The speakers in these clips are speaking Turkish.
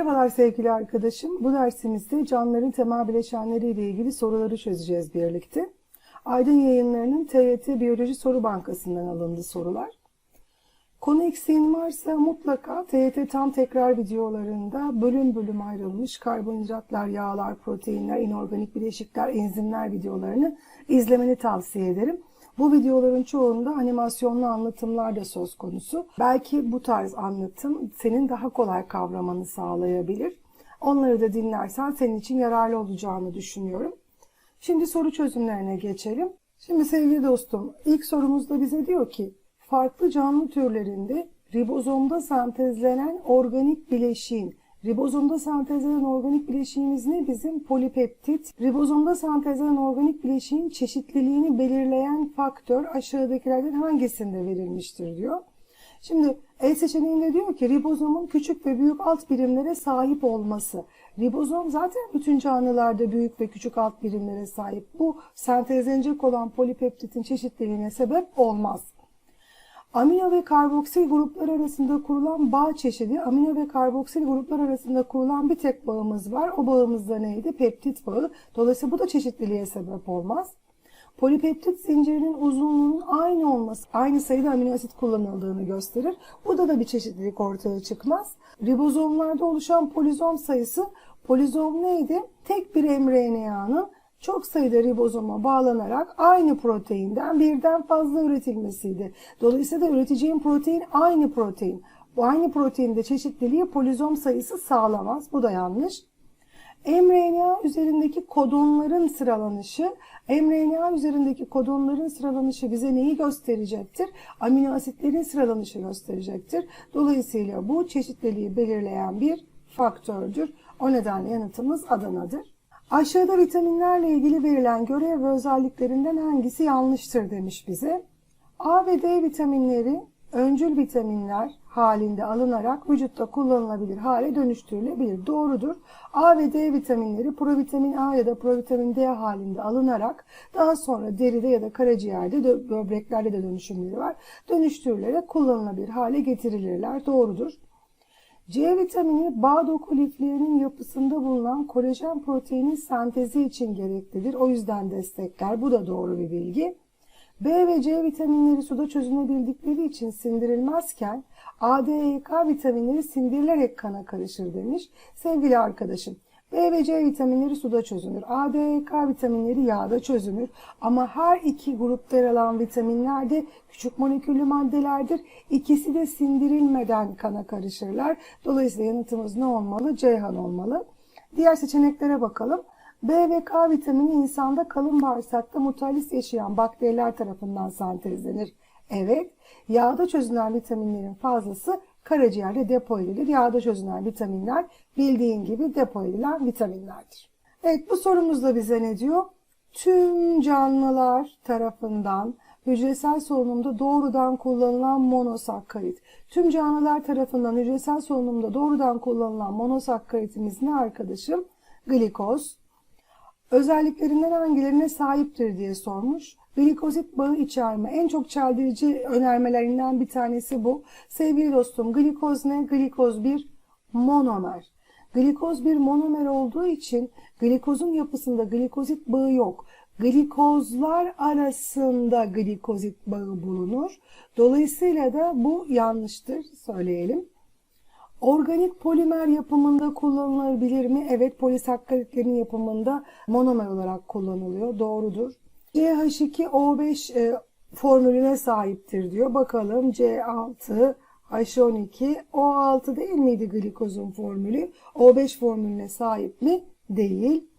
Merhabalar sevgili arkadaşım. Bu dersimizde canlıların temel bileşenleri ile ilgili soruları çözeceğiz birlikte. Aydın yayınlarının TYT Biyoloji Soru Bankası'ndan alındı sorular. Konu eksiğin varsa mutlaka TYT tam tekrar videolarında bölüm bölüm ayrılmış karbonhidratlar, yağlar, proteinler, inorganik bileşikler, enzimler videolarını izlemeni tavsiye ederim. Bu videoların çoğunda animasyonlu anlatımlar da söz konusu. Belki bu tarz anlatım senin daha kolay kavramanı sağlayabilir. Onları da dinlersen senin için yararlı olacağını düşünüyorum. Şimdi soru çözümlerine geçelim. Şimdi sevgili dostum, ilk sorumuzda bize diyor ki farklı canlı türlerinde ribozomda sentezlenen organik bileşiğin Ribozomda sentezlenen organik bileşiğimiz ne? Bizim polipeptit. Ribozomda sentezlenen organik bileşiğin çeşitliliğini belirleyen faktör aşağıdakilerden hangisinde verilmiştir diyor. Şimdi E seçeneğinde diyor ki ribozomun küçük ve büyük alt birimlere sahip olması. Ribozom zaten bütün canlılarda büyük ve küçük alt birimlere sahip. Bu sentezlenecek olan polipeptitin çeşitliliğine sebep olmaz. Amino ve karboksil gruplar arasında kurulan bağ çeşidi, amino ve karboksil gruplar arasında kurulan bir tek bağımız var. O bağımız da neydi? Peptit bağı. Dolayısıyla bu da çeşitliliğe sebep olmaz. Polipeptit zincirinin uzunluğunun aynı olması, aynı sayıda amino asit kullanıldığını gösterir. Burada da bir çeşitlilik ortaya çıkmaz. Ribozomlarda oluşan polizom sayısı, polizom neydi? Tek bir mRNA'nın çok sayıda ribozoma bağlanarak aynı proteinden birden fazla üretilmesiydi. Dolayısıyla da protein aynı protein. Bu aynı proteinde çeşitliliği polizom sayısı sağlamaz. Bu da yanlış. mRNA üzerindeki kodonların sıralanışı, mRNA üzerindeki kodonların sıralanışı bize neyi gösterecektir? Amino asitlerin sıralanışı gösterecektir. Dolayısıyla bu çeşitliliği belirleyen bir faktördür. O nedenle yanıtımız Adana'dır. Aşağıda vitaminlerle ilgili verilen görev ve özelliklerinden hangisi yanlıştır demiş bize. A ve D vitaminleri öncül vitaminler halinde alınarak vücutta kullanılabilir hale dönüştürülebilir. Doğrudur. A ve D vitaminleri provitamin A ya da provitamin D halinde alınarak daha sonra deride ya da karaciğerde, böbreklerde de dönüşümleri var. Dönüştürülerek kullanılabilir hale getirilirler. Doğrudur. C vitamini bağ doku liflerinin yapısında bulunan kolajen proteinin sentezi için gereklidir. O yüzden destekler. Bu da doğru bir bilgi. B ve C vitaminleri suda çözünebildikleri için sindirilmezken A, D, E, K vitaminleri sindirilerek kana karışır demiş. Sevgili arkadaşım, B ve C vitaminleri suda çözünür. A, D, K vitaminleri yağda çözünür. Ama her iki grupta yer alan vitaminler de küçük moleküllü maddelerdir. İkisi de sindirilmeden kana karışırlar. Dolayısıyla yanıtımız ne olmalı? Ceyhan olmalı. Diğer seçeneklere bakalım. B ve K vitamini insanda kalın bağırsakta mutallis yaşayan bakteriler tarafından sentezlenir. Evet, yağda çözünen vitaminlerin fazlası karaciğerde depo edilir. Yağda çözünen vitaminler bildiğin gibi depo edilen vitaminlerdir. Evet bu sorumuzda bize ne diyor? Tüm canlılar tarafından hücresel solunumda doğrudan kullanılan monosakkarit. Tüm canlılar tarafından hücresel solunumda doğrudan kullanılan monosakkaritimiz ne arkadaşım? Glikoz. Özelliklerinden hangilerine sahiptir diye sormuş. Glikozit bağı içerme. En çok çeldirici önermelerinden bir tanesi bu. Sevgili dostum glikoz ne? Glikoz bir monomer. Glikoz bir monomer olduğu için glikozun yapısında glikozit bağı yok. Glikozlar arasında glikozit bağı bulunur. Dolayısıyla da bu yanlıştır söyleyelim. Organik polimer yapımında kullanılabilir mi? Evet polisakkaritlerin yapımında monomer olarak kullanılıyor. Doğrudur. CH2O5 e, formülüne sahiptir diyor. Bakalım C6 H12 O6 değil miydi glikozun formülü? O5 formülüne sahip mi? Değil.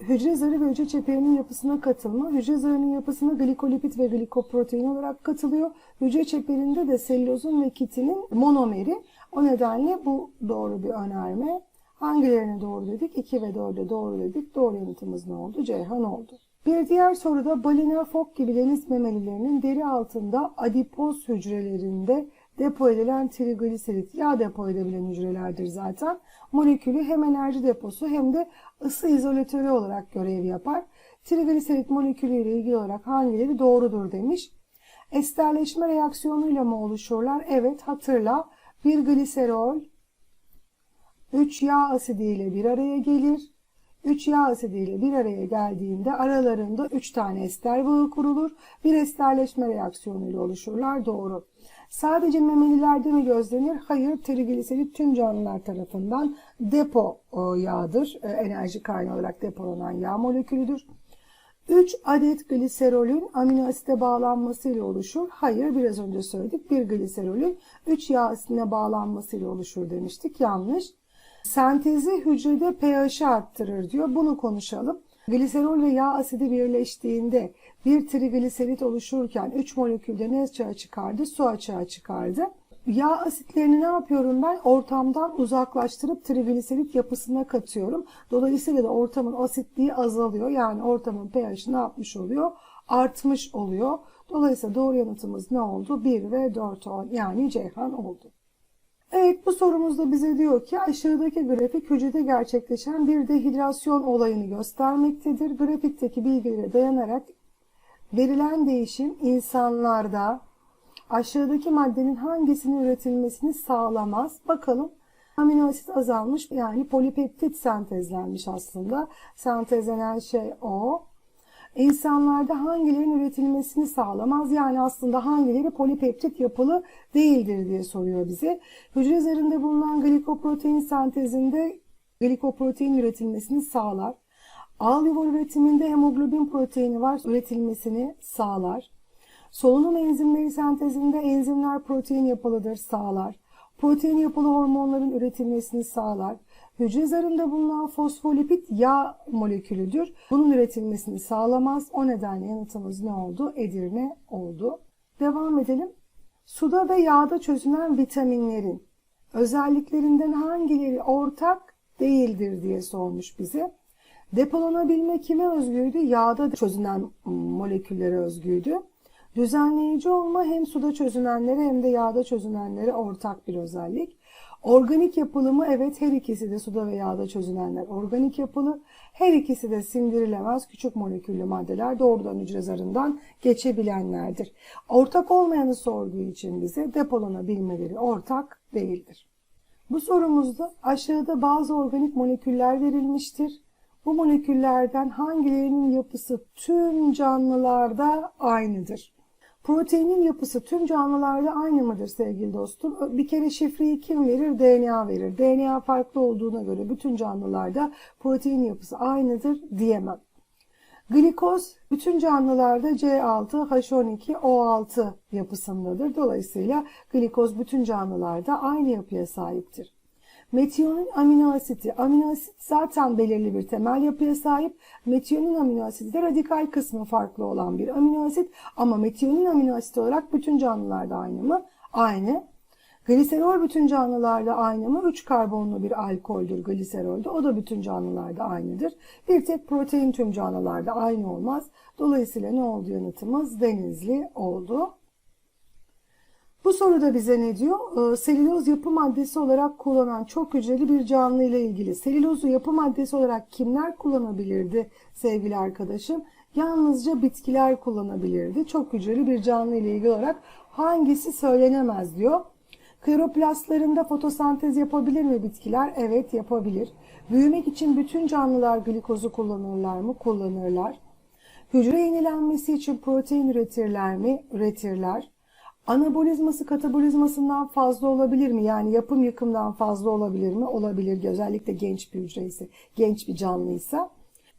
Hücre zarı ve hücre çeperinin yapısına katılma. Hücre zarının yapısına glikolipid ve glikoprotein olarak katılıyor. Hücre çeperinde de selülozun ve kitinin monomeri. O nedenle bu doğru bir önerme. Hangilerine doğru dedik? 2 ve 4'e doğru dedik. Doğru yanıtımız ne oldu? Ceyhan oldu. Bir diğer soruda balina, fok gibi deniz memelilerinin deri altında adipoz hücrelerinde depo edilen trigliserit, yağ depo edebilen hücrelerdir zaten. Molekülü hem enerji deposu hem de ısı izolatörü olarak görev yapar. Trigliserit molekülü ile ilgili olarak hangileri doğrudur demiş. Esterleşme reaksiyonuyla mı oluşurlar? Evet hatırla. Bir gliserol 3 yağ asidiyle bir araya gelir. 3 yağ asidiyle bir araya geldiğinde aralarında 3 tane ester bağı kurulur. Bir esterleşme reaksiyonuyla oluşurlar. Doğru. Sadece memelilerde mi gözlenir? Hayır, trigliserit tüm canlılar tarafından depo o, yağdır. E, enerji kaynağı olarak depolanan yağ molekülüdür. 3 adet gliserolün amino asite bağlanmasıyla oluşur. Hayır, biraz önce söyledik. Bir gliserolün 3 yağ asitine bağlanmasıyla oluşur demiştik. Yanlış. Sentezi hücrede pH'i arttırır diyor. Bunu konuşalım. Gliserol ve yağ asidi birleştiğinde bir trigliserit oluşurken 3 molekülde ne açığa çıkardı? Su açığa çıkardı. Yağ asitlerini ne yapıyorum ben? Ortamdan uzaklaştırıp trigliserit yapısına katıyorum. Dolayısıyla da ortamın asitliği azalıyor. Yani ortamın pH'i ne yapmış oluyor? Artmış oluyor. Dolayısıyla doğru yanıtımız ne oldu? 1 ve 4 yani Ceyhan oldu. Evet bu sorumuzda bize diyor ki aşağıdaki grafik hücrede gerçekleşen bir dehidrasyon olayını göstermektedir. Grafikteki bilgilere dayanarak verilen değişim insanlarda aşağıdaki maddenin hangisinin üretilmesini sağlamaz. Bakalım amino asit azalmış yani polipeptit sentezlenmiş aslında. Sentezlenen şey o. İnsanlarda hangilerinin üretilmesini sağlamaz? Yani aslında hangileri polipeptit yapılı değildir diye soruyor bize. Hücre zarında bulunan glikoprotein sentezinde glikoprotein üretilmesini sağlar. Alveol üretiminde hemoglobin proteini var, üretilmesini sağlar. Solunum enzimleri sentezinde enzimler protein yapılıdır, sağlar. Protein yapılı hormonların üretilmesini sağlar. Hücre zarında bulunan fosfolipid yağ molekülüdür. Bunun üretilmesini sağlamaz. O nedenle yanıtımız ne oldu? Edirne oldu. Devam edelim. Suda ve yağda çözünen vitaminlerin özelliklerinden hangileri ortak değildir diye sormuş bize. Depolanabilme kime özgüydü? Yağda çözünen moleküllere özgüydü. Düzenleyici olma hem suda çözünenlere hem de yağda çözünenlere ortak bir özellik. Organik yapılımı evet her ikisi de suda ve yağda çözünenler organik yapılı. Her ikisi de sindirilemez küçük moleküllü maddeler doğrudan hücre zarından geçebilenlerdir. Ortak olmayanı sorduğu için bize depolanabilmeleri ortak değildir. Bu sorumuzda aşağıda bazı organik moleküller verilmiştir. Bu moleküllerden hangilerinin yapısı tüm canlılarda aynıdır? Proteinin yapısı tüm canlılarda aynı mıdır sevgili dostum? Bir kere şifreyi kim verir? DNA verir. DNA farklı olduğuna göre bütün canlılarda protein yapısı aynıdır diyemem. Glikoz bütün canlılarda C6H12O6 yapısındadır. Dolayısıyla glikoz bütün canlılarda aynı yapıya sahiptir. Metiyonin amino asiti. Amino asit zaten belirli bir temel yapıya sahip. Metiyonin amino asidi de radikal kısmı farklı olan bir amino asit. Ama metiyonin amino asit olarak bütün canlılarda aynı mı? Aynı. Gliserol bütün canlılarda aynı mı? 3 karbonlu bir alkoldür gliserolde. O da bütün canlılarda aynıdır. Bir tek protein tüm canlılarda aynı olmaz. Dolayısıyla ne oldu yanıtımız? Denizli oldu. Bu soruda bize ne diyor? Ee, selüloz yapı maddesi olarak kullanan çok hücreli bir canlı ile ilgili. Selülozu yapı maddesi olarak kimler kullanabilirdi sevgili arkadaşım? Yalnızca bitkiler kullanabilirdi. Çok hücreli bir canlı ile ilgili olarak hangisi söylenemez diyor. Kloroplastlarında fotosentez yapabilir mi bitkiler? Evet yapabilir. Büyümek için bütün canlılar glikozu kullanırlar mı? Kullanırlar. Hücre yenilenmesi için protein üretirler mi? Üretirler. Anabolizması katabolizmasından fazla olabilir mi? Yani yapım yıkımdan fazla olabilir mi? Olabilir. Özellikle genç bir hücre ise, genç bir canlıysa.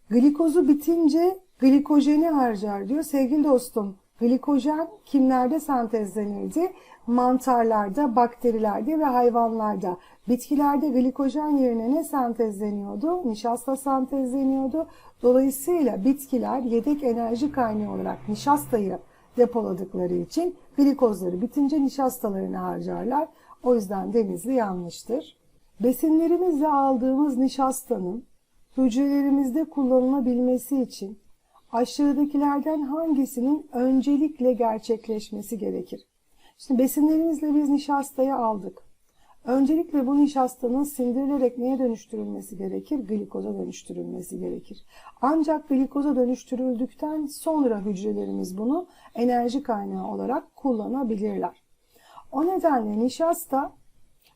Glikozu bitince glikojeni harcar diyor. Sevgili dostum, glikojen kimlerde sentezlenirdi? Mantarlarda, bakterilerde ve hayvanlarda. Bitkilerde glikojen yerine ne sentezleniyordu? Nişasta sentezleniyordu. Dolayısıyla bitkiler yedek enerji kaynağı olarak nişastayı depoladıkları için glikozları bitince nişastalarını harcarlar. O yüzden denizli yanlıştır. Besinlerimizle aldığımız nişastanın hücrelerimizde kullanılabilmesi için aşağıdakilerden hangisinin öncelikle gerçekleşmesi gerekir? Şimdi besinlerimizle biz nişastayı aldık. Öncelikle bu nişastanın sindirilerek neye dönüştürülmesi gerekir? Glikoza dönüştürülmesi gerekir. Ancak glikoza dönüştürüldükten sonra hücrelerimiz bunu enerji kaynağı olarak kullanabilirler. O nedenle nişasta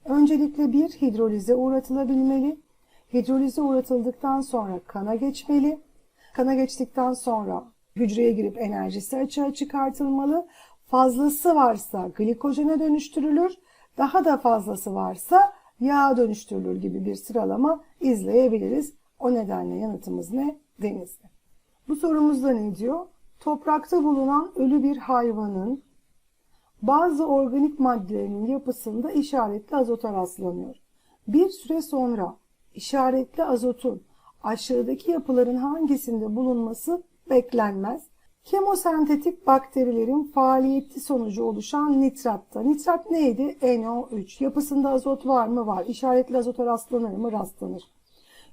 Öncelikle bir hidrolize uğratılabilmeli. Hidrolize uğratıldıktan sonra kana geçmeli. Kana geçtikten sonra hücreye girip enerjisi açığa çıkartılmalı. Fazlası varsa glikojene dönüştürülür. Daha da fazlası varsa yağa dönüştürülür gibi bir sıralama izleyebiliriz. O nedenle yanıtımız ne? Denizli. Bu sorumuzda ne diyor? Toprakta bulunan ölü bir hayvanın bazı organik maddelerinin yapısında işaretli azota rastlanıyor. Bir süre sonra işaretli azotun aşağıdaki yapıların hangisinde bulunması beklenmez. Kemosentetik bakterilerin faaliyeti sonucu oluşan nitratta. Nitrat neydi? NO3. Yapısında azot var mı? Var. İşaretli azota rastlanır mı? Rastlanır.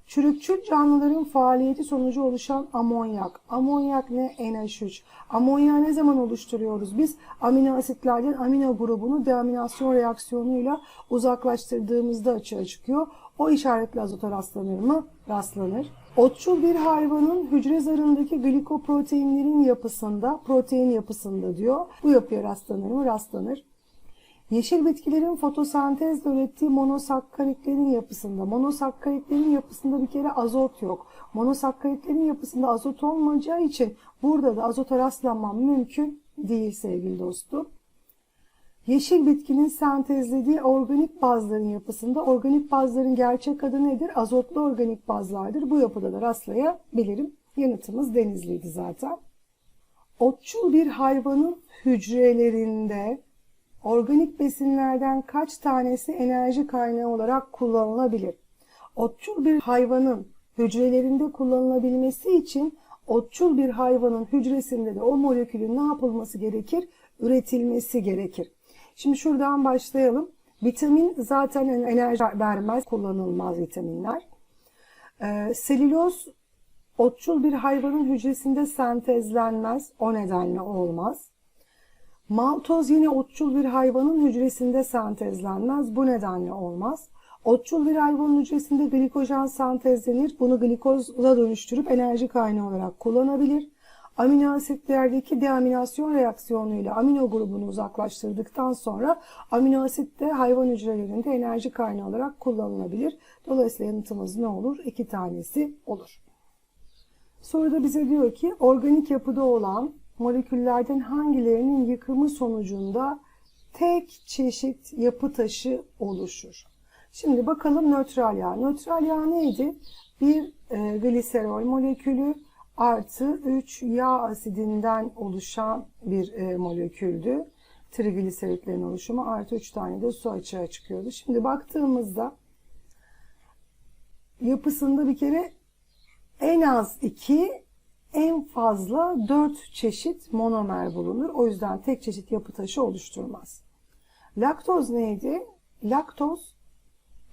Çürükçül canlıların faaliyeti sonucu oluşan amonyak. Amonyak ne? NH3. Amonyağı ne zaman oluşturuyoruz? Biz amino asitlerden amino grubunu deaminasyon reaksiyonuyla uzaklaştırdığımızda açığa çıkıyor. O işaretli azota rastlanır mı? Rastlanır. Otçul bir hayvanın hücre zarındaki glikoproteinlerin yapısında, protein yapısında diyor. Bu yapıya rastlanır mı? Rastlanır. Yeşil bitkilerin fotosentezle ürettiği monosakkaritlerin yapısında, monosakkaritlerin yapısında bir kere azot yok. Monosakkaritlerin yapısında azot olmayacağı için burada da azota rastlanmam mümkün değil sevgili dostum. Yeşil bitkinin sentezlediği organik bazların yapısında organik bazların gerçek adı nedir? Azotlu organik bazlardır. Bu yapıda da rastlayabilirim. Yanıtımız denizliydi zaten. Otçul bir hayvanın hücrelerinde organik besinlerden kaç tanesi enerji kaynağı olarak kullanılabilir? Otçul bir hayvanın hücrelerinde kullanılabilmesi için otçul bir hayvanın hücresinde de o molekülün ne yapılması gerekir? Üretilmesi gerekir. Şimdi şuradan başlayalım. Vitamin zaten enerji vermez, kullanılmaz vitaminler. Ee, selüloz otçul bir hayvanın hücresinde sentezlenmez, o nedenle olmaz. Maltoz yine otçul bir hayvanın hücresinde sentezlenmez, bu nedenle olmaz. Otçul bir hayvanın hücresinde glikojen sentezlenir, bunu glikoza dönüştürüp enerji kaynağı olarak kullanabilir. Amino asitlerdeki deaminasyon reaksiyonuyla amino grubunu uzaklaştırdıktan sonra amino asit de hayvan hücrelerinde enerji kaynağı olarak kullanılabilir. Dolayısıyla yanıtımız ne olur? İki tanesi olur. Soruda bize diyor ki organik yapıda olan moleküllerden hangilerinin yıkımı sonucunda tek çeşit yapı taşı oluşur? Şimdi bakalım nötral yağ. Nötral yağ neydi? Bir e, gliserol molekülü artı 3 yağ asidinden oluşan bir e, moleküldü. Trigliseritlerin oluşumu artı 3 tane de su açığa çıkıyordu. Şimdi baktığımızda yapısında bir kere en az 2 en fazla 4 çeşit monomer bulunur. O yüzden tek çeşit yapı taşı oluşturmaz. Laktoz neydi? Laktoz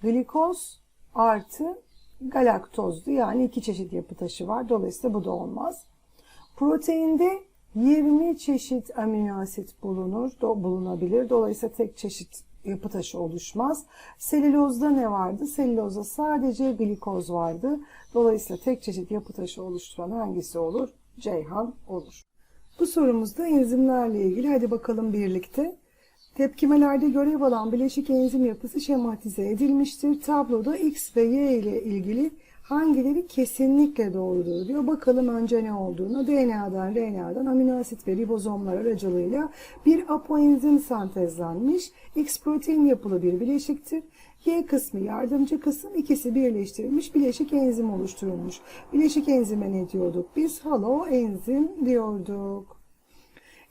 glikoz artı galaktozdu. Yani iki çeşit yapı taşı var. Dolayısıyla bu da olmaz. Proteinde 20 çeşit amino asit bulunur, do, bulunabilir. Dolayısıyla tek çeşit yapı taşı oluşmaz. Selülozda ne vardı? Selülozda sadece glikoz vardı. Dolayısıyla tek çeşit yapı taşı oluşturan hangisi olur? Ceyhan olur. Bu sorumuzda enzimlerle ilgili. Hadi bakalım birlikte. Tepkimelerde görev alan bileşik enzim yapısı şematize edilmiştir. Tabloda X ve Y ile ilgili hangileri kesinlikle doğrudur diyor. Bakalım önce ne olduğunu. DNA'dan, RNA'dan amino asit ve ribozomlar aracılığıyla bir apoenzim sentezlenmiş. X protein yapılı bir bileşiktir. Y kısmı yardımcı kısım ikisi birleştirilmiş bileşik enzim oluşturulmuş. Bileşik enzime ne diyorduk? Biz halo enzim diyorduk.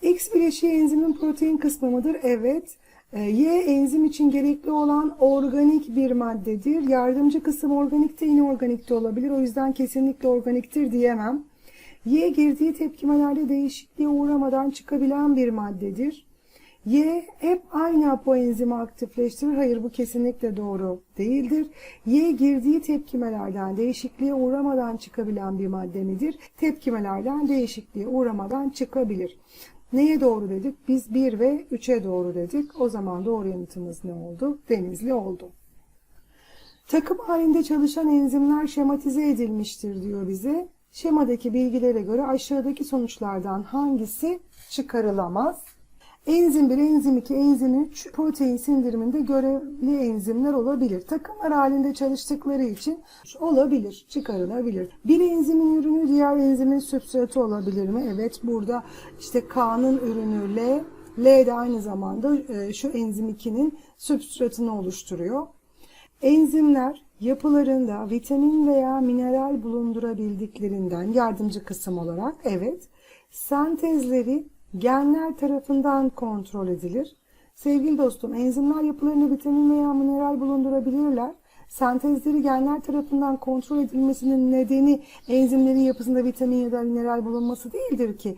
X bileşiği enzimin protein kısmı mıdır? Evet. E, Y enzim için gerekli olan organik bir maddedir. Yardımcı kısım organik de inorganik de olabilir. O yüzden kesinlikle organiktir diyemem. Y girdiği tepkimelerde değişikliğe uğramadan çıkabilen bir maddedir. Y hep aynı apoenzimi aktifleştirir. Hayır bu kesinlikle doğru değildir. Y girdiği tepkimelerden değişikliğe uğramadan çıkabilen bir madde midir? Tepkimelerden değişikliğe uğramadan çıkabilir. Neye doğru dedik? Biz 1 ve 3'e doğru dedik. O zaman doğru yanıtımız ne oldu? Denizli oldu. Takım halinde çalışan enzimler şematize edilmiştir diyor bize. Şemadaki bilgilere göre aşağıdaki sonuçlardan hangisi çıkarılamaz? Enzim 1, enzim 2, enzim 3 protein sindiriminde görevli enzimler olabilir. Takımlar halinde çalıştıkları için olabilir, çıkarılabilir. Bir enzimin ürünü diğer enzimin sübstratı olabilir mi? Evet burada işte K'nın ürünü L, L de aynı zamanda e, şu enzim 2'nin sübstratını oluşturuyor. Enzimler yapılarında vitamin veya mineral bulundurabildiklerinden yardımcı kısım olarak evet sentezleri genler tarafından kontrol edilir. Sevgili dostum enzimler yapılarında vitamin veya mineral bulundurabilirler. Sentezleri genler tarafından kontrol edilmesinin nedeni enzimlerin yapısında vitamin ya da mineral bulunması değildir ki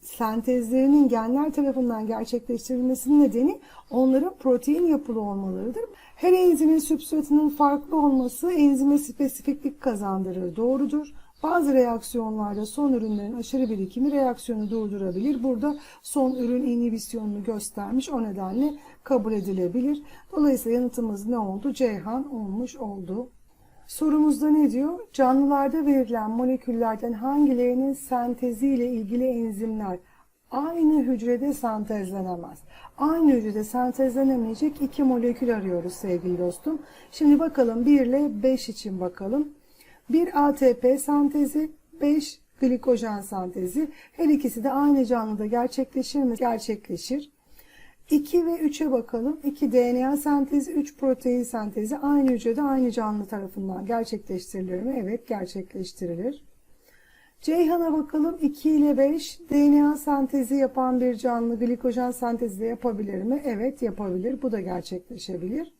sentezlerinin genler tarafından gerçekleştirilmesinin nedeni onların protein yapılı olmalarıdır. Her enzimin sübstratının farklı olması enzime spesifiklik kazandırır. Doğrudur. Bazı reaksiyonlarda son ürünlerin aşırı birikimi reaksiyonu durdurabilir. Burada son ürün inhibisyonunu göstermiş. O nedenle kabul edilebilir. Dolayısıyla yanıtımız ne oldu? Ceyhan olmuş oldu. Sorumuzda ne diyor? Canlılarda verilen moleküllerden hangilerinin senteziyle ilgili enzimler aynı hücrede sentezlenemez. Aynı hücrede sentezlenemeyecek iki molekül arıyoruz sevgili dostum. Şimdi bakalım 1 ile 5 için bakalım. 1 ATP sentezi, 5 glikojen sentezi. Her ikisi de aynı canlıda gerçekleşir mi? Gerçekleşir. 2 ve 3'e bakalım. 2 DNA sentezi, 3 protein sentezi aynı hücrede aynı canlı tarafından gerçekleştirilir mi? Evet gerçekleştirilir. Ceyhan'a bakalım 2 ile 5 DNA sentezi yapan bir canlı glikojen sentezi de yapabilir mi? Evet yapabilir. Bu da gerçekleşebilir.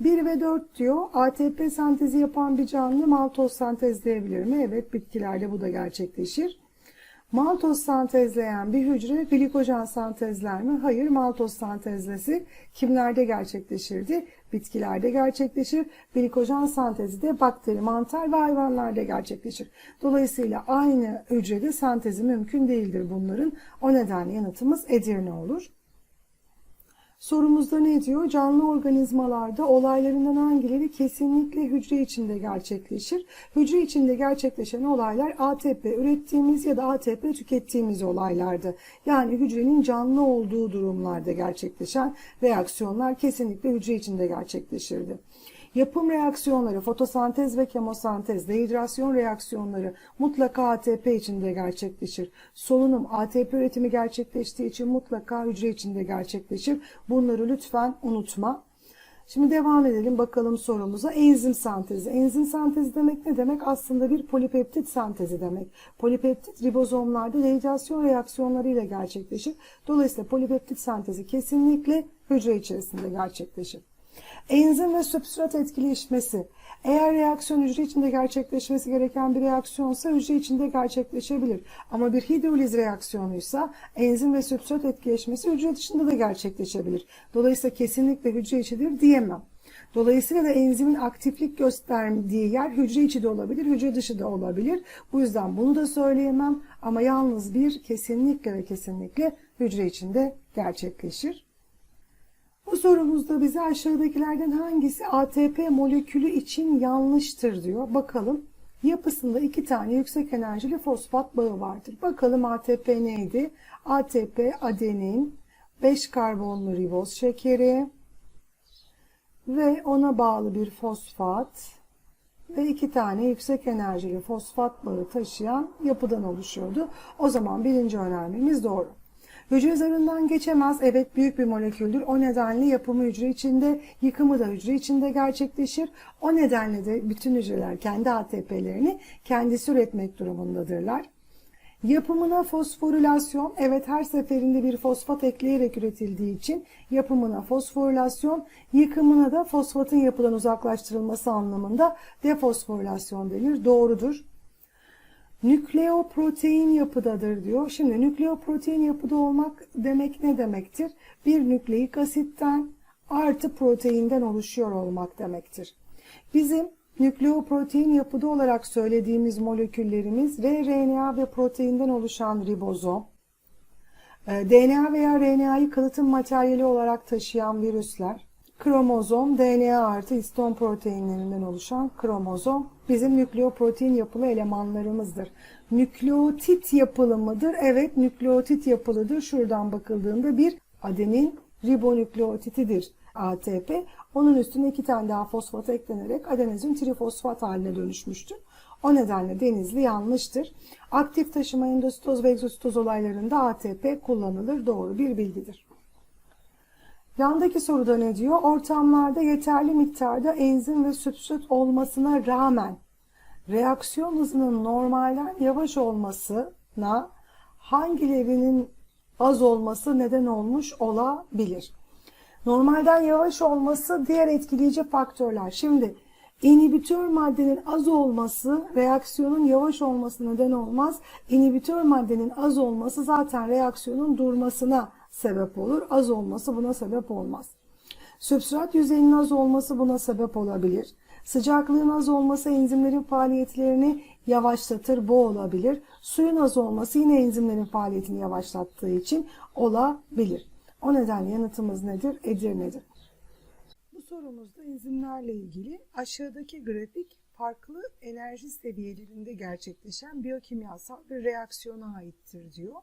1 ve 4 diyor ATP sentezi yapan bir canlı maltoz sentezleyebilir mi? Evet bitkilerde bu da gerçekleşir. Maltoz sentezleyen bir hücre glikojen sentezler mi? Hayır, maltoz sentezlesi kimlerde gerçekleşirdi? Bitkilerde gerçekleşir. Glikojen sentezi de bakteri, mantar ve hayvanlarda gerçekleşir. Dolayısıyla aynı hücrede sentezi mümkün değildir bunların. O nedenle yanıtımız Edirne olur. Sorumuzda ne diyor? Canlı organizmalarda olaylarından hangileri kesinlikle hücre içinde gerçekleşir? Hücre içinde gerçekleşen olaylar ATP ürettiğimiz ya da ATP tükettiğimiz olaylardı. Yani hücrenin canlı olduğu durumlarda gerçekleşen reaksiyonlar kesinlikle hücre içinde gerçekleşirdi. Yapım reaksiyonları, fotosentez ve kemosentez, dehidrasyon reaksiyonları mutlaka ATP içinde gerçekleşir. Solunum, ATP üretimi gerçekleştiği için mutlaka hücre içinde gerçekleşir. Bunları lütfen unutma. Şimdi devam edelim bakalım sorumuza. Enzim sentezi. Enzim sentezi demek ne demek? Aslında bir polipeptit sentezi demek. Polipeptit ribozomlarda dehidrasyon reaksiyonlarıyla gerçekleşir. Dolayısıyla polipeptit sentezi kesinlikle hücre içerisinde gerçekleşir. Enzim ve substrat etkileşmesi. Eğer reaksiyon hücre içinde gerçekleşmesi gereken bir reaksiyonsa hücre içinde gerçekleşebilir. Ama bir hidroliz reaksiyonuysa enzim ve substrat etkileşmesi hücre dışında da gerçekleşebilir. Dolayısıyla kesinlikle hücre içidir diyemem. Dolayısıyla da enzimin aktiflik gösterdiği yer hücre içi de olabilir, hücre dışı da olabilir. Bu yüzden bunu da söyleyemem ama yalnız bir kesinlikle ve kesinlikle hücre içinde gerçekleşir. Bu sorumuzda bize aşağıdakilerden hangisi ATP molekülü için yanlıştır diyor. Bakalım yapısında iki tane yüksek enerjili fosfat bağı vardır. Bakalım ATP neydi? ATP adenin, 5 karbonlu riboz şekeri ve ona bağlı bir fosfat ve iki tane yüksek enerjili fosfat bağı taşıyan yapıdan oluşuyordu. O zaman birinci önermemiz doğru. Hücre zarından geçemez. Evet büyük bir moleküldür. O nedenle yapımı hücre içinde, yıkımı da hücre içinde gerçekleşir. O nedenle de bütün hücreler kendi ATP'lerini kendisi üretmek durumundadırlar. Yapımına fosforilasyon, evet her seferinde bir fosfat ekleyerek üretildiği için yapımına fosforilasyon, yıkımına da fosfatın yapıdan uzaklaştırılması anlamında defosforilasyon denir. Doğrudur. Nükleoprotein yapıdadır diyor. Şimdi nükleoprotein yapıda olmak demek ne demektir? Bir nükleik asitten artı proteinden oluşuyor olmak demektir. Bizim nükleoprotein yapıda olarak söylediğimiz moleküllerimiz rRNA ve proteinden oluşan ribozom, e, DNA veya RNA'yı kalıtım materyali olarak taşıyan virüsler, kromozom, DNA artı histon proteinlerinden oluşan kromozom bizim nükleoprotein yapılı elemanlarımızdır. Nükleotit yapılı mıdır? Evet nükleotit yapılıdır. Şuradan bakıldığında bir adenin ribonükleotitidir ATP. Onun üstüne iki tane daha fosfat eklenerek adenozin trifosfat haline dönüşmüştür. O nedenle denizli yanlıştır. Aktif taşıma endositoz ve egzositoz olaylarında ATP kullanılır. Doğru bir bilgidir. Yandaki soruda ne diyor? Ortamlarda yeterli miktarda enzim ve sübstrat olmasına rağmen reaksiyon hızının normalden yavaş olmasına hangilerinin az olması neden olmuş olabilir? Normalden yavaş olması diğer etkileyici faktörler. Şimdi inhibitör maddenin az olması reaksiyonun yavaş olması neden olmaz. İnhibitör maddenin az olması zaten reaksiyonun durmasına sebep olur. Az olması buna sebep olmaz. Sübstrat yüzeyinin az olması buna sebep olabilir. Sıcaklığın az olması enzimlerin faaliyetlerini yavaşlatır, bu olabilir. Suyun az olması yine enzimlerin faaliyetini yavaşlattığı için olabilir. O nedenle yanıtımız nedir? Edirne'dir. Bu sorumuzda enzimlerle ilgili aşağıdaki grafik farklı enerji seviyelerinde gerçekleşen biyokimyasal bir reaksiyona aittir diyor.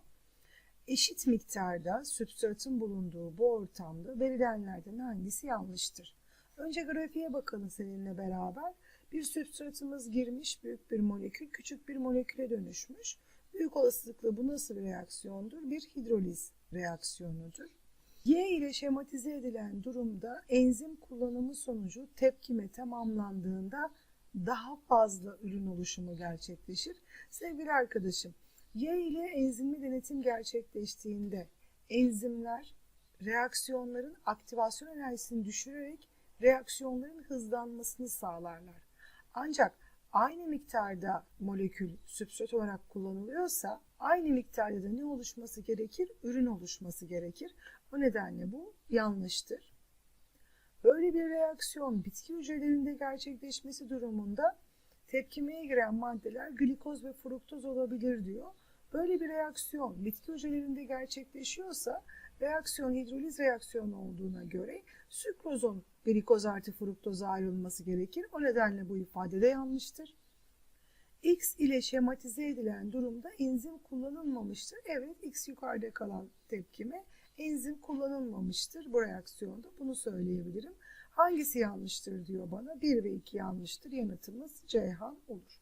Eşit miktarda sübstratın bulunduğu bu ortamda verilenlerden hangisi yanlıştır? Önce grafiğe bakalım seninle beraber. Bir sübstratımız girmiş, büyük bir molekül, küçük bir moleküle dönüşmüş. Büyük olasılıkla bu nasıl bir reaksiyondur? Bir hidroliz reaksiyonudur. Y ile şematize edilen durumda enzim kullanımı sonucu tepkime tamamlandığında daha fazla ürün oluşumu gerçekleşir. Sevgili arkadaşım, Y ile enzimli denetim gerçekleştiğinde enzimler reaksiyonların aktivasyon enerjisini düşürerek reaksiyonların hızlanmasını sağlarlar. Ancak aynı miktarda molekül sübstrat olarak kullanılıyorsa aynı miktarda da ne oluşması gerekir? Ürün oluşması gerekir. O nedenle bu yanlıştır. Böyle bir reaksiyon bitki hücrelerinde gerçekleşmesi durumunda tepkimeye giren maddeler glikoz ve fruktoz olabilir diyor. Böyle bir reaksiyon bitki hücrelerinde gerçekleşiyorsa reaksiyon hidroliz reaksiyonu olduğuna göre sükrozon glikoz artı fruktoza ayrılması gerekir. O nedenle bu ifade de yanlıştır. X ile şematize edilen durumda enzim kullanılmamıştır. Evet X yukarıda kalan tepkime enzim kullanılmamıştır bu reaksiyonda. Bunu söyleyebilirim. Hangisi yanlıştır diyor bana. 1 ve 2 yanlıştır. Yanıtımız Ceyhan olur.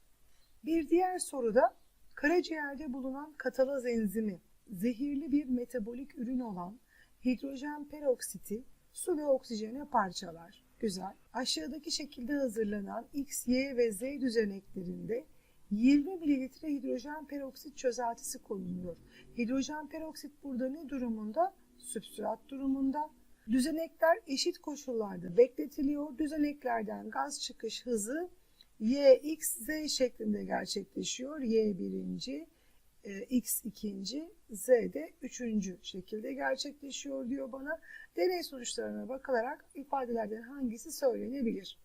Bir diğer soruda karaciğerde bulunan katalaz enzimi zehirli bir metabolik ürün olan hidrojen peroksiti su ve oksijene parçalar. Güzel. Aşağıdaki şekilde hazırlanan X, Y ve Z düzeneklerinde 20 mililitre hidrojen peroksit çözeltisi konuluyor. Hidrojen peroksit burada ne durumunda? Sübstrat durumunda. Düzenekler eşit koşullarda bekletiliyor. Düzeneklerden gaz çıkış hızı Y, X, Z şeklinde gerçekleşiyor. Y birinci, e, X ikinci, Z de üçüncü şekilde gerçekleşiyor diyor bana. Deney sonuçlarına bakılarak ifadelerden hangisi söylenebilir?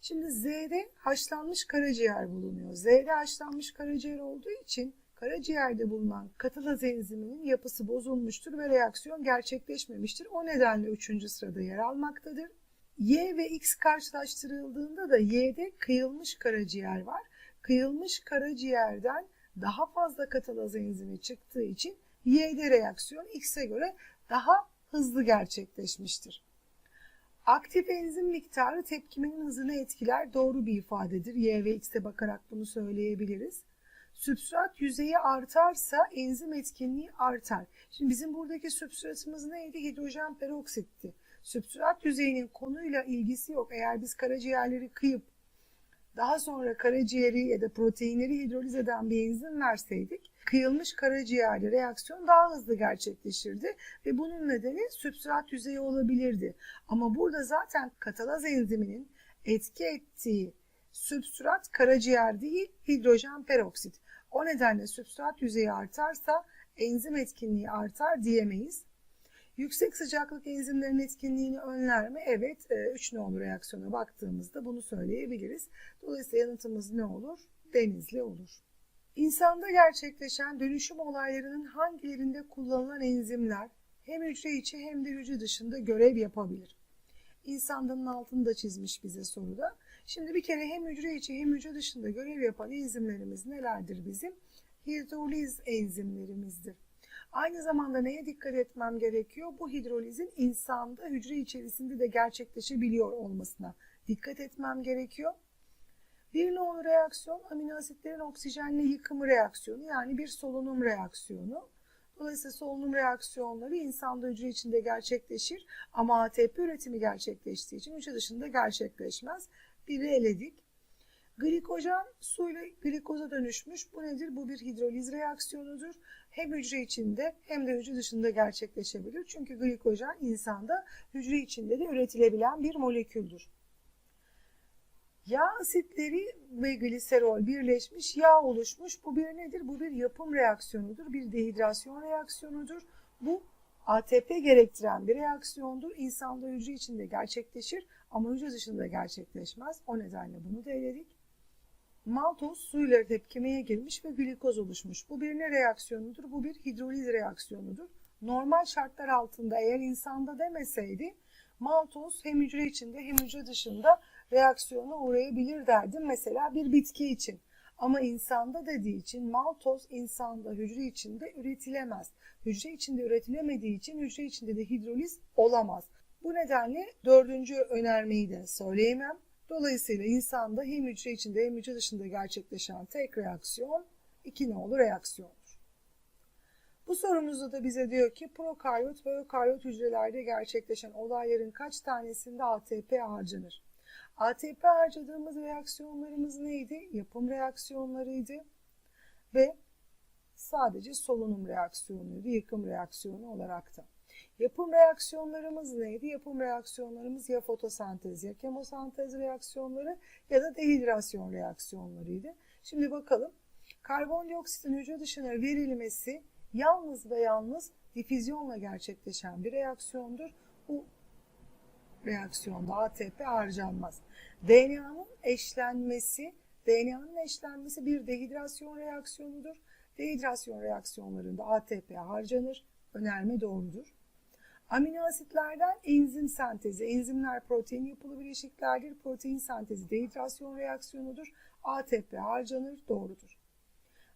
Şimdi Z'de haşlanmış karaciğer bulunuyor. Z'de haşlanmış karaciğer olduğu için karaciğerde bulunan katalaz enziminin yapısı bozulmuştur ve reaksiyon gerçekleşmemiştir. O nedenle üçüncü sırada yer almaktadır. Y ve X karşılaştırıldığında da Y'de kıyılmış karaciğer var. Kıyılmış karaciğerden daha fazla katalaz enzimi çıktığı için Y'de reaksiyon X'e göre daha hızlı gerçekleşmiştir. Aktif enzim miktarı tepkimenin hızını etkiler doğru bir ifadedir. Y ve X'e bakarak bunu söyleyebiliriz. Sübstrat yüzeyi artarsa enzim etkinliği artar. Şimdi bizim buradaki sübstratımız neydi? Hidrojen peroksitti. Sübstrat yüzeyinin konuyla ilgisi yok. Eğer biz karaciğerleri kıyıp daha sonra karaciğeri ya da proteinleri hidroliz eden bir enzim verseydik kıyılmış karaciğerli reaksiyon daha hızlı gerçekleşirdi ve bunun nedeni sübstrat yüzeyi olabilirdi. Ama burada zaten katalaz enziminin etki ettiği sübstrat karaciğer değil hidrojen peroksit. O nedenle sübstrat yüzeyi artarsa enzim etkinliği artar diyemeyiz. Yüksek sıcaklık enzimlerin etkinliğini önler mi? Evet, 3 e, nolu reaksiyona baktığımızda bunu söyleyebiliriz. Dolayısıyla yanıtımız ne olur? Denizli olur. İnsanda gerçekleşen dönüşüm olaylarının hangilerinde kullanılan enzimler hem hücre içi hem de hücre dışında görev yapabilir? İnsanların altını da çizmiş bize soruda. Şimdi bir kere hem hücre içi hem hücre dışında görev yapan enzimlerimiz nelerdir bizim? Hidroliz enzimlerimizdir. Aynı zamanda neye dikkat etmem gerekiyor? Bu hidrolizin insanda hücre içerisinde de gerçekleşebiliyor olmasına dikkat etmem gerekiyor. Bir nolu reaksiyon amino asitlerin oksijenle yıkımı reaksiyonu yani bir solunum reaksiyonu. Dolayısıyla solunum reaksiyonları insanda hücre içinde gerçekleşir ama ATP üretimi gerçekleştiği için hücre dışında gerçekleşmez. Biri eledik. Glikojen suyla glikoza dönüşmüş. Bu nedir? Bu bir hidroliz reaksiyonudur. Hem hücre içinde hem de hücre dışında gerçekleşebilir. Çünkü glikojen insanda hücre içinde de üretilebilen bir moleküldür. Yağ asitleri ve gliserol birleşmiş, yağ oluşmuş. Bu bir nedir? Bu bir yapım reaksiyonudur, bir dehidrasyon reaksiyonudur. Bu ATP gerektiren bir reaksiyondur. İnsanda hücre içinde gerçekleşir ama hücre dışında gerçekleşmez. O nedenle bunu da eledik. Maltoz suyla tepkimeye girmiş ve glikoz oluşmuş. Bu bir ne reaksiyonudur? Bu bir hidroliz reaksiyonudur. Normal şartlar altında eğer insanda demeseydi maltoz hem hücre içinde hem hücre dışında reaksiyona uğrayabilir derdim mesela bir bitki için. Ama insanda dediği için maltoz insanda hücre içinde üretilemez. Hücre içinde üretilemediği için hücre içinde de hidroliz olamaz. Bu nedenle dördüncü önermeyi de söyleyemem. Dolayısıyla insanda hem hücre içinde hem hücre dışında gerçekleşen tek reaksiyon iki nolu reaksiyondur. Bu sorumuzda da bize diyor ki prokaryot ve ökaryot hücrelerde gerçekleşen olayların kaç tanesinde ATP harcanır? ATP harcadığımız reaksiyonlarımız neydi? Yapım reaksiyonlarıydı ve sadece solunum reaksiyonuydu, yıkım reaksiyonu olarak da. Yapım reaksiyonlarımız neydi? Yapım reaksiyonlarımız ya fotosentez ya kemosentez reaksiyonları ya da dehidrasyon reaksiyonlarıydı. Şimdi bakalım. Karbondioksitin hücre dışına verilmesi yalnız ve yalnız difüzyonla gerçekleşen bir reaksiyondur. Bu reaksiyonda ATP harcanmaz. DNA'nın eşlenmesi, DNA'nın eşlenmesi bir dehidrasyon reaksiyonudur. Dehidrasyon reaksiyonlarında ATP harcanır. Önerme doğrudur. Amino asitlerden enzim sentezi. Enzimler protein yapılı bileşiklerdir. Protein sentezi dehidrasyon reaksiyonudur. ATP harcanır. Doğrudur.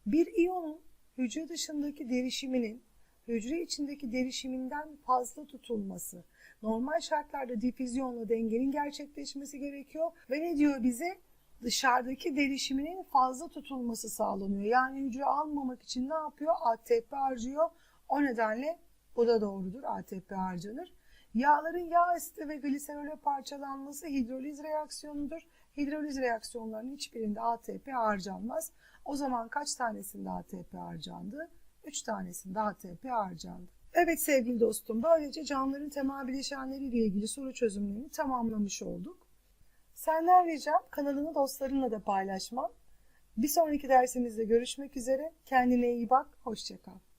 Bir iyonun hücre dışındaki derişiminin hücre içindeki derişiminden fazla tutulması. Normal şartlarda difüzyonla dengenin gerçekleşmesi gerekiyor ve ne diyor bize? Dışarıdaki derişiminin fazla tutulması sağlanıyor. Yani hücre almamak için ne yapıyor? ATP harcıyor. O nedenle bu da doğrudur. ATP harcanır. Yağların yağ asidi ve gliserole parçalanması hidroliz reaksiyonudur. Hidroliz reaksiyonlarının hiçbirinde ATP harcanmaz. O zaman kaç tanesinde ATP harcandı? 3 tanesinde ATP harcandı. Evet sevgili dostum böylece canlıların temel bileşenleri ile ilgili soru çözümlerini tamamlamış olduk. Senden ricam kanalını dostlarınla da paylaşman. Bir sonraki dersimizde görüşmek üzere. Kendine iyi bak. Hoşçakal.